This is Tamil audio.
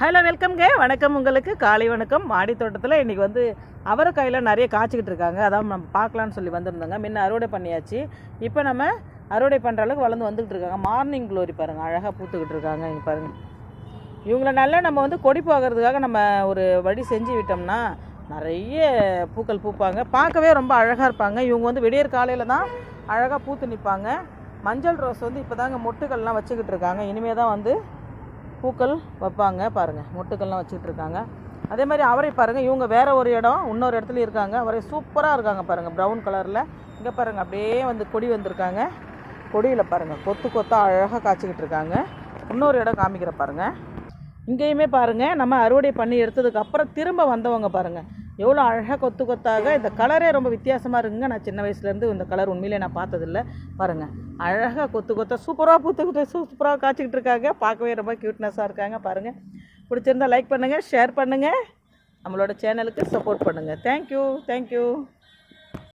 ஹலோ வெல்கம்ங்க வணக்கம் உங்களுக்கு. காலை வணக்கம். மாடி தோட்டத்தில் இன்றைக்கி வந்து அவரைக்காயில் நிறைய காய்ச்சிக்கிட்டு இருக்காங்க. அதான் நம்ம பார்க்கலான்னு சொல்லி வந்திருந்தோங்க. முன்ன அறுவடை பண்ணியாச்சு. இப்போ நம்ம அறுவடை பண்ணுற அளவுக்கு வளர்ந்து வந்துக்கிட்டு இருக்காங்க. மார்னிங் க்ளோரி பாருங்கள் அழகாக பூத்துக்கிட்டு இருக்காங்க. இங்கே பாருங்கள் இவங்கள நல்லா நம்ம வந்து கொடி போகிறதுக்காக நம்ம ஒரு வழி செஞ்சு விட்டோம்னா நிறைய பூக்கள் பூப்பாங்க. பார்க்கவே ரொம்ப அழகாக இருப்பாங்க. இவங்க வந்து விடியற் காலையில் தான் அழகாக பூத்து நிற்பாங்க மஞ்சள் ரோஸ் வந்து இப்போ தாங்க மொட்டுக்கள்லாம் வச்சுக்கிட்டு இருக்காங்க. இனிமேல் தான் வந்து பூக்கள் வைப்பாங்க பாருங்கள் மொட்டுக்கள்லாம் வச்சுக்கிட்டு இருக்காங்க அதே மாதிரி அவரை பாருங்கள் இவங்க வேறு ஒரு இடம் இன்னொரு இடத்துல இருக்காங்க. அவரை சூப்பராக இருக்காங்க பாருங்கள் ப்ரௌன் கலரில் இங்கே பாருங்கள் அப்படியே வந்து கொடி வந்திருக்காங்க. கொடியில் பாருங்கள் கொத்து கொத்தாக அழகாக காய்ச்சிக்கிட்டு இருக்காங்க இன்னொரு இடம் காமிக்கிற பாருங்கள் இங்கேயுமே பாருங்கள் நம்ம அறுவடை பண்ணி எடுத்ததுக்கு அப்புறம் திரும்ப வந்தவங்க பாருங்கள் எவ்வளோ அழகாக கொத்து கொத்தாக. இந்த கலரே ரொம்ப வித்தியாசமாக இருக்குங்க. நான் சின்ன வயசுலேருந்து இந்த கலர் உண்மையிலே நான் பார்த்ததில்ல. பாருங்கள் அழகாக கொத்து கொத்த சூப்பராக பூத்துக்கிட்டு சூப்பராக காய்ச்சிக்கிட்டு இருக்காங்க. பார்க்கவே ரொம்ப க்யூட்னஸாக இருக்காங்க. பாருங்கள் பிடிச்சிருந்தா லைக் பண்ணுங்கள் ஷேர் பண்ணுங்கள் நம்மளோட சேனலுக்கு சப்போர்ட் பண்ணுங்கள் தேங்க்யூ தேங்க்யூ